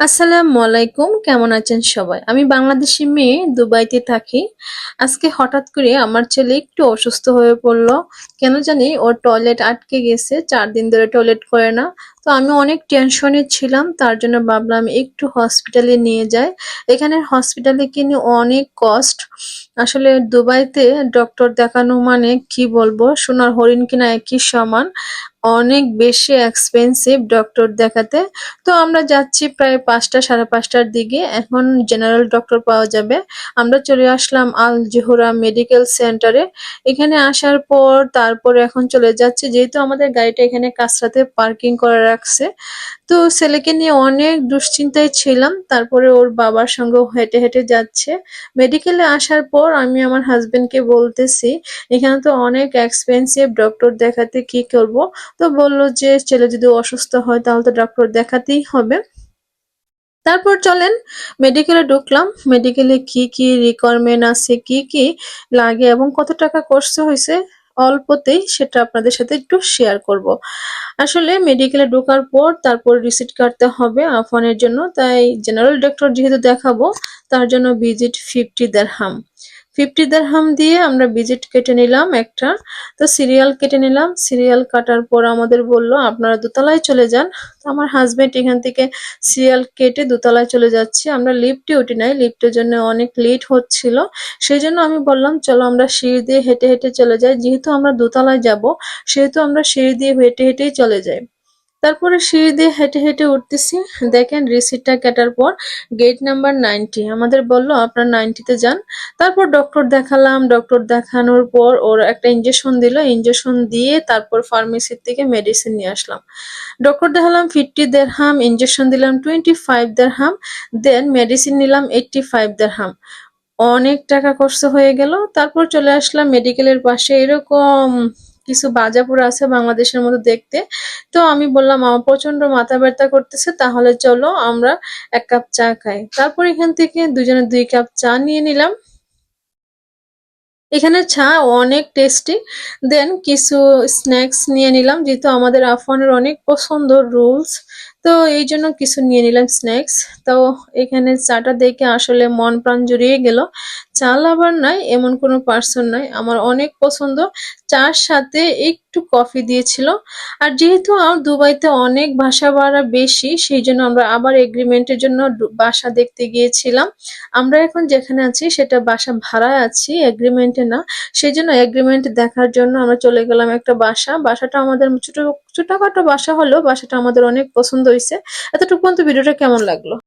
আসসালামু আলাইকুম, কেমন আছেন সবাই? আমি বাংলাদেশি মেয়ে, দুবাইতে থাকি। আজকে হঠাৎ করে আমার ছেলে একটু অসুস্থ হয়ে পড়ল। কেন জানি ওর টয়লেট আটকে গেছে, চার দিন ধরে টয়লেট করে না। তো আমি অনেক টেনশনে ছিলাম, তার জন্য ভাবলাম একটু হসপিটালে নিয়ে যাই। এখানে হসপিটালে কিনে অনেক কস্ট আসলে দুবাইতে ডক্টর দেখানো মানে কি বলব? সোনার হরিণ কিনা একই সমান। অনেক বেশি এক্সপেন্সিভ ডক্টর দেখাতে। তো আমরা যাচ্ছি প্রায় পাঁচটা, সাড়ে পাঁচটার দিকে। এখন জেনারেল ডক্টর পাওয়া যাবে। আমরা চলে আসলাম আল জোহরা মেডিকেল সেন্টারে এখানে আসার পর তারপর এখন চলে যাচ্ছে। যেহেতু আমাদের গাড়িটা এখানে কাছরাতে পার্কিং করে রাখছে। তো ছেলেকে নিয়ে অনেক দুশ্চিন্তায় ছিলাম। তারপরে ওর বাবার সঙ্গে হেঁটে হেঁটে যাচ্ছে। মেডিকেলে আসার পর আমি আমার হাজবেন্ডকে বলতেছি, এখানে তো অনেক এক্সপেন্সিভ ডক্টর দেখাতে কি করব? তো বলল যে, ছেলে যদি অসুস্থ হয়, তাহলে তো ডক্টর দেখাতেই হবে। তারপর চলেন মেডিকেলে ঢুকলাম। মেডিকেলে কি কি রিকোয়ারমেন্ট আছে, কি কি লাগে এবং কত টাকা কোর্স হয়েছে, অল্পতেই সেটা আপনাদের সাথে একটু শেয়ার করব। আসলে মেডিকেলে ঢোকার পর তারপর রিসিট কাটতে হবে আফানের জন্য। তাই জেনারেল ডক্টর যেহেতু দেখাবো, তার জন্য ভিজিট ফিফটি দেড়হাম ফিফটি দেড়হাম দিয়ে আমরা ভিজিট কেটে নিলাম একটা। তো সিরিয়াল কেটে নিলাম। সিরিয়াল কাটার পর আমাদের বলল, আপনারা দোতলায় চলে যান। তো আমার হাজবেন্ড এখান থেকে সিরিয়াল কেটে দোতলায় চলে যাচ্ছে। আমরা লিফটে উঠি নাই। লিফটের জন্য অনেক লেট হচ্ছিল। সেই জন্য আমি বললাম, চলো আমরা সিঁড়ি দিয়ে হেঁটে হেঁটে চলে যাই। যেহেতু আমরা দোতলায় যাব, সেহেতু আমরা সিঁড়ি দিয়ে হেঁটে হেঁটেই চলে যাই। তারপরে সিঁড়ি দিয়ে হেঁটে হেঁটে উঠতেছি। দেখেন রিসিটটা কাটার পর গেট নাম্বার নাইনটি আমাদের বলল, আপনার নাইনটিতে যান। তারপর ডক্টর দেখালাম। ডক্টর দেখানোর পর ওর একটা ইঞ্জেকশন দিল। ইঞ্জেকশন দিয়ে তারপর ফার্মেসির থেকে মেডিসিন নিয়ে আসলাম। ডক্টর দেখালাম ফিফটি দেড়হাম ইঞ্জেকশন দিলাম টোয়েন্টি ফাইভ দেড়হাম দেন মেডিসিন নিলাম এইটটি ফাইভ দেড়হাম অনেক টাকা খরচ হয়ে গেল। তারপর চলে আসলাম মেডিকেলের পাশে। এরকম কিছু বাজাপুর আছে বাংলাদেশের মতো দেখতে। তো আমি বললাম, আমার প্রচণ্ড মাথা ব্যথা করতেছে, তাহলে চলো আমরা এক কাপ চা খাই। তারপর এখান থেকে দুজনে দুই কাপ চা নিয়ে নিলাম। এখানে চা অনেক টেস্টি দেন কিছু স্ন্যাক্স নিয়ে নিলাম, যেহেতু আমাদের আফওয়ানের অনেক পছন্দ রুলস তো এই জন্য কিছু নিয়ে নিলাম স্ন্যাক্স তো এখানে চাটা দেখে আসলে মন প্রাণ জুড়িয়ে গেল। চা লাভার নাই, এমন কোনো পার্সন নাই। আমার অনেক পছন্দ। চার সাথে একটু কফি দিয়েছিল। আর যেহেতু আমার দুবাইতে অনেক বাসা ভাড়া বেশি, সেই জন্য আমরা আবার এগ্রিমেন্টের জন্য বাসা দেখতে গিয়েছিলাম। আমরা এখন যেখানে আছি, সেটা বাসা ভাড়ায় আছি এগ্রিমেন্টে না। সেই জন্য এগ্রিমেন্ট দেখার জন্য আমরা চলে গেলাম একটা বাসা। বাসাটা আমাদের ছোট ছোটখাটো বাসা হলেও বাসাটা আমাদের অনেক পছন্দ হয়েছে এতটুকু পর্যন্ত ভিডিওটা কেমন লাগল?